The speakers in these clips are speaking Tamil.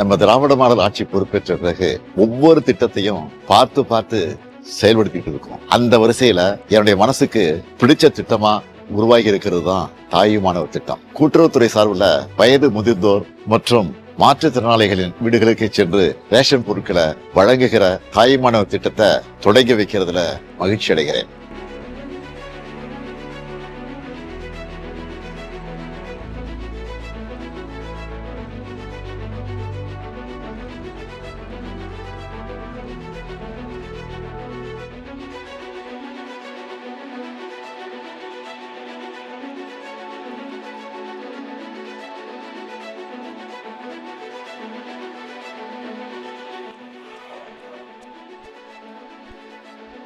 நம்ம திராவிட மாடல் ஆட்சி பொறுப்பேற்ற பிறகு ஒவ்வொரு திட்டத்தையும் பார்த்து பார்த்து செயல்படுத்திட்டு இருக்கோம். அந்த வரிசையில என்னுடைய மனசுக்கு பிடிச்ச திட்டமா உருவாகி இருக்கிறது தான் தாய் மாணவர் திட்டம். கூட்டுறவுத்துறை சார்பில் வயது முதிர்ந்தோர் மற்றும் மாற்றுத்திறனாளிகளின் வீடுகளுக்கு சென்று ரேஷன் பொருட்களை வழங்குகிற தாய் மாணவர் திட்டத்தை தொடங்கி வைக்கிறதுல மகிழ்ச்சி அடைகிறேன்.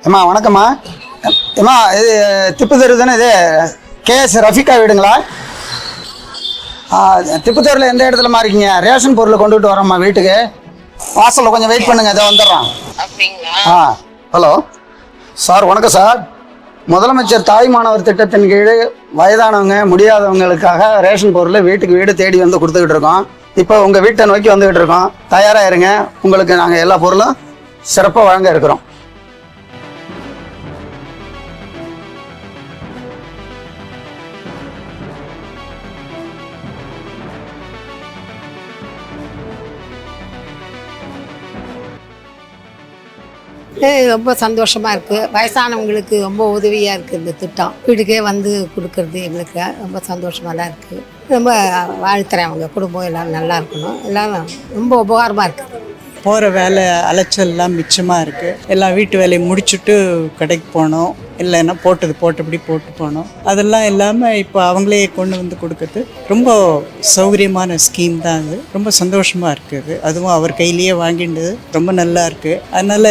அம்மா வணக்கம்மா. அம்மா இது திப்பு தெரு தானே இது? கேஎஸ் ரஃபிகா வீடுங்களா? திப்பு தெருவில் எந்த இடத்துலமா இருக்கீங்க? ரேஷன் பொருளை கொண்டுகிட்டு வரோம்மா வீட்டுக்கு. வாசலில் கொஞ்சம் வெயிட் பண்ணுங்க இதை வந்துடுறோம். ஆ ஹலோ. சார் வணக்கம் சார். முதலமைச்சர் தாய் மாணவர் திட்டத்தின் கீழ் வயதானவங்க முடியாதவங்களுக்காக ரேஷன் பொருளை வீட்டுக்கு வீடு தேடி வந்து கொடுத்துக்கிட்டு இருக்கோம். இப்போ உங்கள் வீட்டை நோக்கி வந்துக்கிட்டு இருக்கோம். தயாராக இருங்க. உங்களுக்கு நாங்கள் எல்லா பொருளும் சிறப்பாக வழங்க இருக்கிறோம். ரொம்ப சந்தோஷமாக இருக்குது வயசானவங்களுக்கு ரொம்ப உதவியாக இருக்குது இந்த திட்டம். வீட்டுக்கே வந்து கொடுக்கறது எங்களுக்கு ரொம்ப சந்தோஷமாக தான் இருக்குது ரொம்ப வாழ்த்துறேன் அவங்க. குடும்பம் எல்லாம் நல்லா இருக்கணும். எல்லாரும் ரொம்ப உபகாரமாக இருக்குது போகிற வேலை அலைச்சல்லாம் மிச்சமாக இருக்குது எல்லாம் வீட்டு வேலையை முடிச்சுட்டு கடைக்கு போனோம். இல்லைன்னா போட்டது போட்டபடி போட்டு போனோம். அதெல்லாம் இல்லாமல் இப்போ அவங்களே கொண்டு வந்து கொடுக்கறது ரொம்ப சௌகரியமான ஸ்கீம் தான் அது. ரொம்ப சந்தோஷமாக இருக்குது அதுவும் அவர் கையிலேயே வாங்கினது ரொம்ப நல்லா இருக்குது அதனால்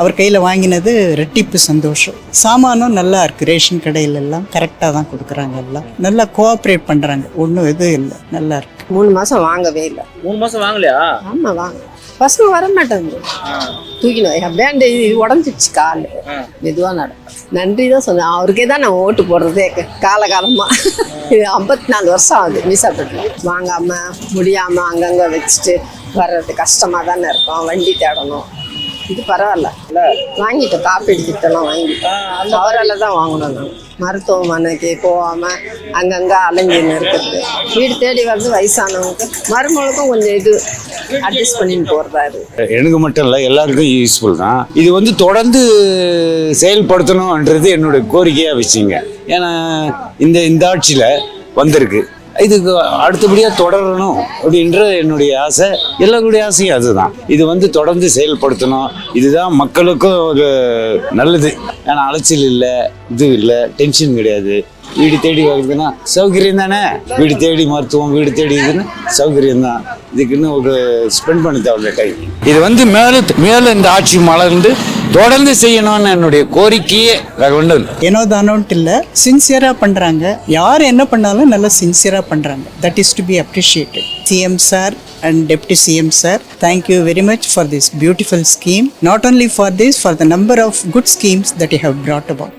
அவர் கையில் வாங்கினது ரெட்டிப்பு சந்தோஷம். சாமானும் நல்லா இருக்குது ரேஷன் கடையில எல்லாம் கரெக்டாக தான் கொடுக்குறாங்க எல்லாம். நல்லா கோஆப்ரேட் பண்ணுறாங்க ஒன்றும் இது இல்லை. நல்லா இருக்கு. மூணு மாசம் வாங்கவே இல்லை. மூணு மாசம் வாங்கலையா? ஆமா வாங்க. பசங்க வர மாட்டாங்க. தூக்கினோம் என் பேண்ட் இது உடஞ்சிச்சு கால். மெதுவாக நட. நன்றி தான் சொன்னேன். அவருக்கே தான் நான் ஓட்டு போடுறதே காலகாலமாக இது ஐம்பத்தி நாலு வருஷம் ஆகுது மீசாப்பட்டு வாங்காமல் முடியாமல் அங்கங்கே வச்சுட்டு வர்றது கஷ்டமாக தானே இருக்கும். வண்டி தேடணும். இது பரவாயில்ல. வாங்கிட்டோம் காப்பீடு திட்டம்லாம் வாங்கிட்டோம் அவரால் தான் வாங்கணும் நாங்கள் மருத்துவமனைக்கு போகாம அங்கங்க அலைஞ்சின்னு இருக்கிறது வீடு தேடி வந்து வயசானவங்க மருமகளுக்கும் கொஞ்சம் இது அட்ஜஸ்ட் பண்ணிட்டு போறதா இருக்கு எனக்கு மட்டும் இல்லை எல்லாருக்கும் யூஸ்ஃபுல் தான். இது வந்து தொடர்ந்து செயல்படுத்தணுன்றது என்னுடைய கோரிக்கையாக வச்சுங்க. ஏன்னா இந்த இந்த ஆட்சியில் வந்திருக்கு. இதுக்கு அடுத்தபடியாக தொடரணும் அப்படின்ற என்னுடைய ஆசை. எல்லாருடைய ஆசையும் அதுதான். இது வந்து தொடர்ந்து செயல்படுத்தணும். இதுதான் மக்களுக்கும் ஒரு நல்லது. ஏன்னா அலைச்சல் இல்லை இது இல்லை டென்ஷன் கிடையாது. வீடு தேடி வருதுன்னா சௌகரியம் தானே? வீடு தேடி மருத்துவம் வீடு தேடி இதுன்னு சௌகரியம் தான். இதுக்குன்னு ஒரு ஸ்பெண்ட் பண்ண தேவையில்ல டைம் இது வந்து மேலும் மேலும் இந்த ஆட்சி மலர்ந்து தொடர்ந்து செய்யணும்னு என்னுடைய கோரிக்கையே வேற ஒன்றும் இல்லை. ஏனோ தானோன்ட்டு இல்லை சின்சியராக பண்ணுறாங்க யார் என்ன பண்ணாலும் நல்லா சின்சியராக பண்ணுறாங்க that is to be appreciated CM sir and deputy CM sir thank you very much for this beautiful scheme not only for this for the number of good schemes that you have brought about